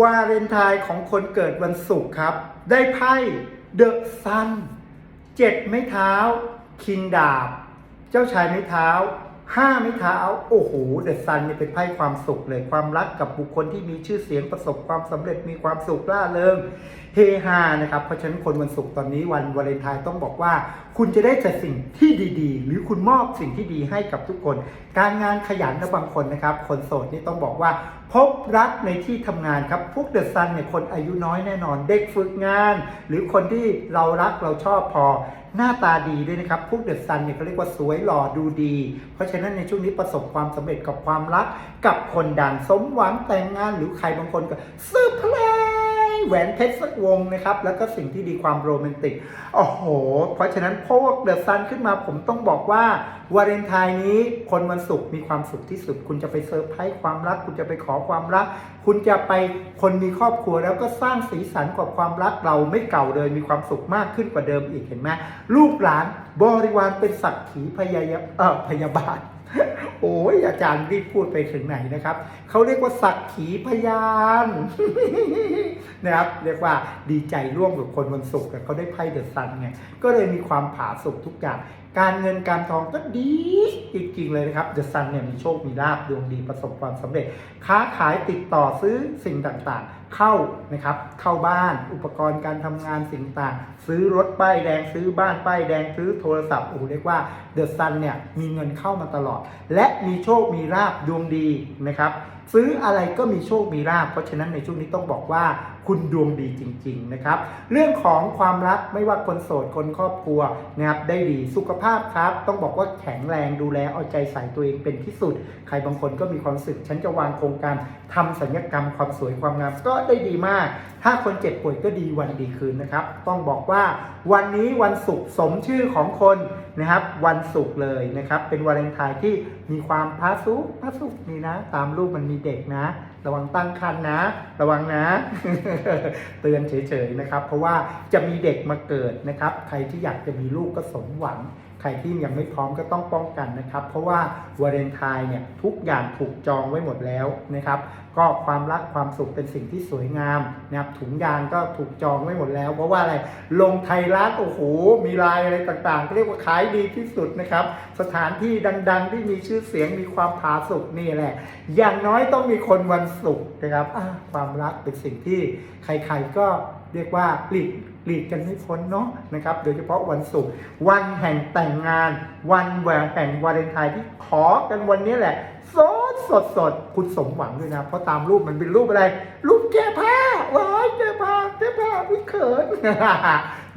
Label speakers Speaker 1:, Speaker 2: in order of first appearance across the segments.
Speaker 1: วาเลนไทน์ของคนเกิดวันศุกร์ครับ ได้ไพ่เดอะซันเจ็ดไม้เท้า คิงดาบ เจ้าชายไม้เท้าห้าไม้เท้า โอ้โหเดอะซันเนี่ยเป็นไพ่ความสุขเลยความรักกับบุคคลที่มีชื่อเสียงประสบความสำเร็จมีความสุขล่าเริงเฮฮานะครับ เพราะฉะนั้นคนวันศุกร์ตอนนี้วันวาเลนไทน์ต้องบอกว่า คุณจะได้แต่สิ่งที่ดีๆ หรือคุณมอบสิ่งที่ดีให้กับทุกคน การงานขยันนะบางคนนะครับ คนโสดนี่ต้องบอกว่าพบรักในที่ทำงานครับ พวกเดอะซันเนี่ยคนอายุน้อยแน่นอน เด็กฝึกงาน หรือคนที่เรารักเราชอบพอ หน้าตาดีด้วยนะครับ พวกเดอะซันเนี่ยเขาเรียกว่าสวยหล่อดูดี เพราะฉะนั้นในช่วงนี้ประสบความสำเร็จกับความรักกับคนดังสมหวังแต่งงานหรือใครบางคนก็เซอร์ไพรส์ แหวนเพชรสักวงนะครับ แล้วก็สิ่งที่ดีความโรแมนติก โอ้โห เพราะฉะนั้นพวกเดอะซันขึ้นมาผมต้องบอกว่าวาเลนไทน์นี้คนวันศุกร์มีความสุขที่สุด คุณจะไปเซอร์ไพรส์ความรัก คุณจะไปขอความรัก คุณจะไปคนมีครอบครัวแล้วก็สร้างสีสันกับความรักเราไม่เก่าเลยมีความสุขมากขึ้นกว่าเดิมอีกเห็นไหมลูกหลานบริวารเป็นสักขีพยาเออพยาบาล โอ้ยอาจารย์รีบพูดไปถึงไหนนะครับเขาเรียกว่าสักขีพยานนะครับเรียกว่าดีใจร่วมกับคนวันศุกร์เขาได้ไพ่เดอะซันไงก็เลยมีความผาสุกทุกอย่างการเงินการทองก็ดีจริงๆเลยนะครับเดอะซันเนี่ยมีโชคมีลาบดวงดีประสบความสำเร็จ ค้าขายติดต่อซื้อสิ่งต่างๆ เข้านะครับเข้าบ้านอุปกรณ์การทำงานสิ่งต่าง ซื้อรถป้ายแดงซื้อบ้านป้ายแดงซื้อโทรศัพท์โอ้โหเรียกว่าเดอะซันเนี่ยมีเงินเข้ามาตลอด และมีโชคมีลาบดวงดีนะครับ ซื้ออะไรก็มีโชคมีลาภเพราะฉะนั้นในช่วงนี้ต้องบอกว่าคุณดวงดีจริง ๆนะครับ เรื่องของความรักไม่ว่าคนโสดคนครอบครัวนะครับได้ดีสุขภาพครับ ต้องบอกว่าแข็งแรงดูแลเอาใจใส่ตัวเองเป็นที่สุด ใครบางคนก็มีความสึก ฉันจะวางโครงการทำสัญญกรรมความสวยความงามก็ได้ดีมาก ถ้าคนเจ็บป่วยก็ดีวันดีคืนนะครับ ต้องบอกว่าวันนี้วันศุกร์สมชื่อของคนนะครับ วันศุกร์เลยนะครับ เป็นวาเลนไทน์ที่มีความพาสุพาสุนี่นะ ตามรูปมันมีเด็กนะ ระวังตั้งครรภ์นะ ระวังนะ เตือนเฉยๆนะครับ เพราะว่าจะมีเด็กมาเกิดนะครับ ใครที่อยากจะมีลูกก็สมหวัง ใครที่ยังไม่พร้อมก็ต้องป้องกันนะครับ เพราะว่าวาเลนไทน์เนี่ยทุกอย่างถูกจองไว้หมดแล้วนะครับ ก็ความรักความสุขเป็นสิ่งที่สวยงามนะครับถุงยางก็ถูกจองไว้หมดแล้ว เพราะว่าอะไรลงไทยรัฐโอ้โหมีลายอะไรต่างๆก็เรียกว่าขายดีที่สุดนะครับ สถานที่ดัง ๆ ที่มีชื่อเสียงมีความผาสุกนี่แหละ อย่างน้อยต้องมีคนวันศุกร์นะครับความรักเป็นสิ่งที่ใครๆก็ เรียกว่าหลีกหลีกกันไม่พ้นเนาะนะครับ โดยเฉพาะวันศุกร์วันแห่งแต่งงาน วันแหวนแห่งวาเลนไทน์ที่ขอกันวันนี้แหละ สดสดสดคุณสมหวังด้วยนะ เพราะตามรูปมันเป็นรูปอะไร รูปแก้ผ้าว้ายแก้ผ้าแก้ผ้าวิเขิน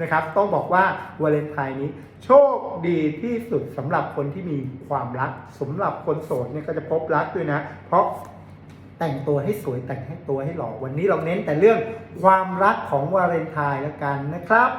Speaker 1: นะครับ ต้องบอกว่าวาเลนไทน์นี้ โชคดีที่สุดสำหรับคนที่มีความรักสำหรับคนโสดเนี่ยก็จะพบรักด้วยนะ เพราะ แต่งตัวให้สวยแต่งให้ตัวให้หล่อวันนี้เราเน้นแต่เรื่องความรักของวาเลนไทน์แล้วกันนะครับ